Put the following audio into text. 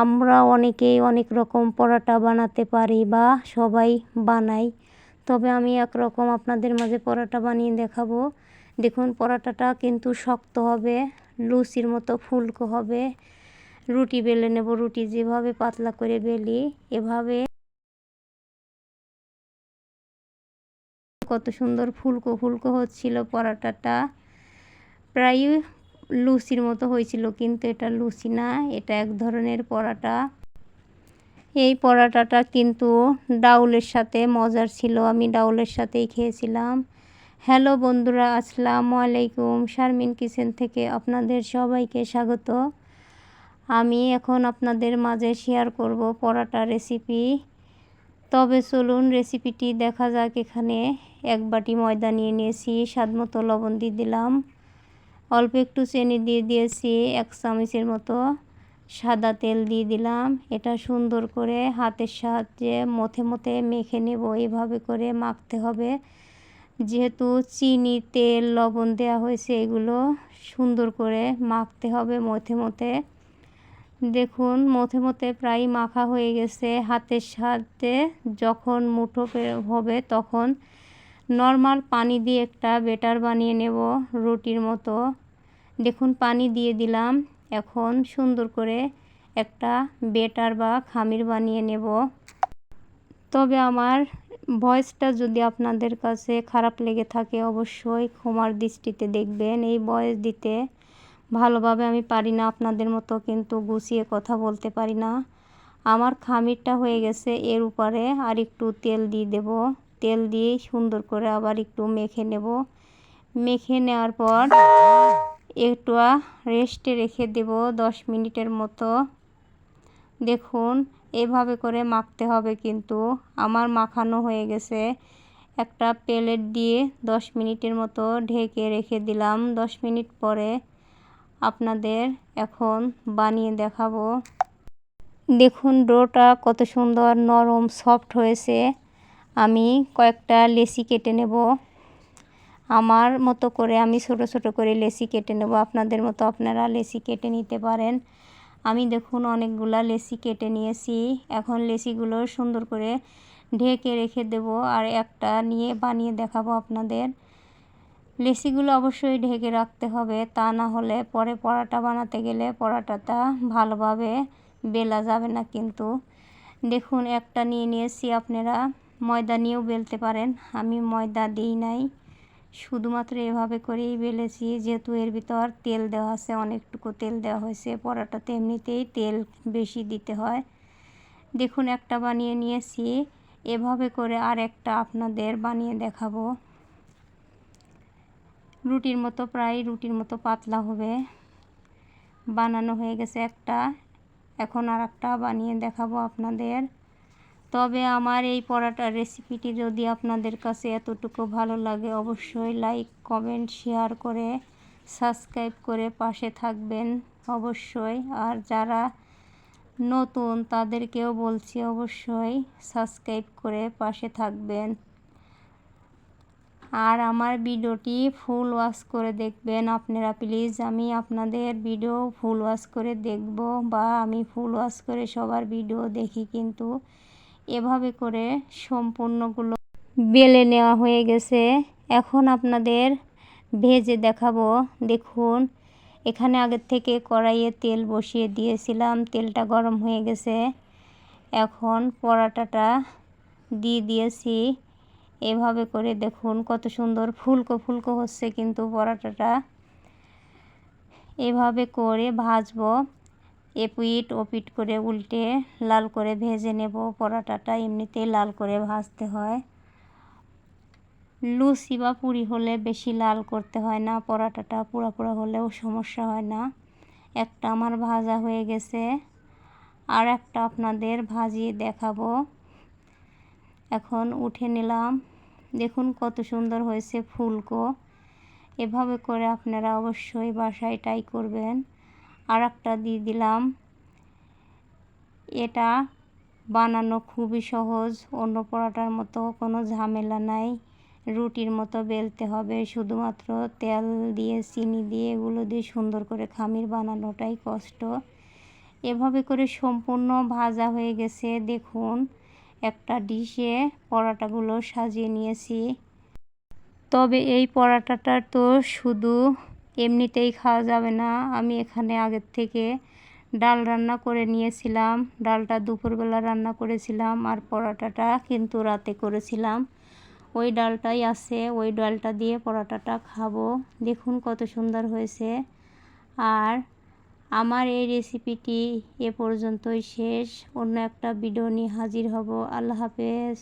আমরা অনেকেই অনেক রকম পরোটা বানাতে পারি বা সবাই বানাই। তবে আমি একরকম আপনাদের মাঝে পরোটা বানিয়ে দেখাবো। দেখুন, পরোটাটা কিন্তু শক্ত হবে, লুচির মতো ফুলকো হবে। রুটি বেলে নেব, রুটি যেভাবে পাতলা করে বেলি, এভাবে কত সুন্দর ফুলকো ফুলকো হচ্ছিল পরোটাটা। প্রায় লুচির মতো হয়েছিল, কিন্তু এটা লুচি না, এটা এক ধরনের পরোটা। এই পরোটাটা কিন্তু ডাউলের সাথে মজার ছিল, আমি ডাউলের সাথেই খেয়েছিলাম। হ্যালো বন্ধুরা, আসসালামু আলাইকুম, শারমিন কিচেন থেকে আপনাদের সবাইকে স্বাগত। আমি এখন আপনাদের মাঝে শেয়ার করব পরোটা রেসিপি। তবে চলুন রেসিপিটি দেখা যাক এখানে। এক বাটি ময়দা নিয়ে নিয়েছি স্বাদ মতো লবণ দিয়ে দিলাম। অল্প একটু চিনি দিয়ে দিয়েছি, এক চামচের মতো সাদা তেল দিয়ে দিলাম। এটা সুন্দর করে হাতের সাহায্যে মথে মথে মেখে নেব এইভাবে করে মাখতে হবে। যেহেতু চিনি, তেল, লবণ দেওয়া হয়েছে, এগুলো সুন্দর করে মাখতে হবে মথে মথে। দেখুন, মথে মথে প্রায় মাখা হয়ে গেছে। হাতের সাহায্যে যখন মুঠো হবে তখন নর্মাল পানি দিয়ে একটা বেটার বানিয়ে নেব রুটির মতো। দেখুন, পানি দিয়ে দিলাম। এখন সুন্দর করে একটা বেটার বা খামির বানিয়ে নেব। তবে আমার ভয়েসটা যদি আপনাদের কাছে খারাপ লেগে থাকে, অবশ্যই ক্ষমার দৃষ্টিতে দেখবেন। এই ভয়েস দিতে ভালোভাবে আমি পারি না, আপনাদের মতো কিন্তু গুছিয়ে কথা বলতে পারি না। আমার খামিরটা হয়ে গেছে, এর উপরে আর একটু তেল দিয়ে দেব। তেল দিয়ে সুন্দর করে আবার একটু মেখে নেব। মেখে নেওয়ার পর একটু রেস্টে রেখে দেব দশ মিনিটের মতো। দেখুন, এভাবে করে মাখতে হবে কিন্তু। আমার মাখানো হয়ে গেছে। একটা প্লেট দিয়ে দশ মিনিটের মতো ঢেকে রেখে দিলাম। দশ মিনিট পরে আপনাদের এখন বানিয়ে দেখাবো। দেখুন, ডোটা কত সুন্দর, নরম, সফট হয়েছে। আমি কয়েকটা লেসি কেটে নেব। আমার মতো করে আমি ছোট ছোট করে লেসি কেটে নেব। আপনাদের মতো আপনারা লেসি কেটে নিতে পারেন। আমি দেখুন অনেকগুলা লেসি কেটে নিয়েছি। এখন লেসিগুলো সুন্দর করে ঢেকে রেখে দেব আর একটা নিয়ে বানিয়ে দেখাবো আপনাদের। লেসিগুলো অবশ্যই ঢেকে রাখতে হবে, তা না হলে পরে পরাটা বানাতে গেলে পরাটাটা ভালোভাবে বেলা যাবে না কিন্তু। দেখুন একটা নিয়ে নিয়েছি, আপনারা ময়দা নিয়েও বেলতে পারেন। আমি ময়দা দিই নাই। শুধুমাত্র এভাবে করেই বেলেছি, যেহেতু এর ভিতর তেল দেওয়া আছে, অনেকটুকু তেল দেওয়া হয়েছে। পরাটাতে এমনিতেই তেল বেশি দিতে হয়। দেখুন, একটা বানিয়ে নিয়েছি। এভাবে করে আর একটা আপনাদের বানিয়ে দেখাবো। রুটির মতো, প্রায় রুটির মতো পাতলা হবে। বানানো হয়ে গেছে একটা। এখন আর একটা বানিয়ে দেখাবো আপনাদের। তবে আমার এই পরাটার রেসিপিটি যদি আপনাদের কাছে এতটুকু ভালো লাগে, অবশ্যই লাইক কমেন্ট শেয়ার করে সাবস্ক্রাইব করে পাশে থাকবেন অবশ্যই। আর যারা নতুন, তাদেরকেও বলছি অবশ্যই সাবস্ক্রাইব করে পাশে থাকবেন। আর আমার ভিডিওটি ফুল ওয়াশ করে দেখবেন আপনারা। প্লিজ আমি আপনাদের ভিডিও ফুল ওয়াশ করে দেখব বা আমি ফুল ওয়াশ করে সবার ভিডিও দেখি কিন্তু এভাবে করে সম্পূর্ণগুলো বেলে নেওয়া হয়ে গেছে। এখন আপনাদের ভেজে দেখাবো। দেখুন, এখানে আগের থেকে কড়াইয়ে তেল বসিয়ে দিয়েছিলাম। তেলটা গরম হয়ে গেছে। এখন পরাটাটা দিয়ে দিয়েছি। এভাবে করে দেখুন, কত সুন্দর ফুলকো ফুলকো হচ্ছে কিন্তু পরাটাটা। এভাবে করে ভাজবো। এপিট ওপিট করে উল্টে লাল করে ভেজে নেব। পরাটাটা এমনিতেই লাল করে ভাজতে হয়। লুচি বা পুরি হলে বেশি লাল করতে হয় না, পরাটাটা পুরা পুরা হলেও সমস্যা হয় না। একটা আমার ভাজা হয়ে গেছে। আর একটা আপনাদের ভাজিয়ে দেখাবো। এখন উঠে নিলাম। দেখুন কত সুন্দর হয়েছে ফুলকো। এভাবে করে আপনারা অবশ্যই বাসায় ট্রাই করবেন। আর একটা দিয়ে দিলাম। এটা বানানো খুবই সহজ, অন্য পরোটার মতো কোনো ঝামেলা নাই। রুটির মতো বেলতে হবে, শুধুমাত্র তেল দিয়ে, চিনি দিয়ে এগুলো দিয়ে সুন্দর করে খামির বানানোটাই কষ্ট। এভাবে করে সম্পূর্ণ ভাজা হয়ে গেছে। দেখুন, একটা ডিশে পরোটাগুলো সাজিয়ে নিয়েছি। তবে এই পরোটাটা তো শুধু এমনিতেই খাওয়া যাবে না। আমি এখানে আগের থেকে ডাল রান্না করে নিয়েছিলাম। ডালটা দুপুরবেলা রান্না করেছিলাম আর পরোটাটা কিন্তু রাতে করেছিলাম। ওই ডালটাই আছে, ওই ডালটা দিয়ে পরোটাটা খাব। দেখুন কত সুন্দর হয়েছে। আর আমার এই রেসিপিটি এ পর্যন্তই শেষ। অন্য একটা ভিডিও নিয়ে হাজির হব। আল্লাহ হাফেজ।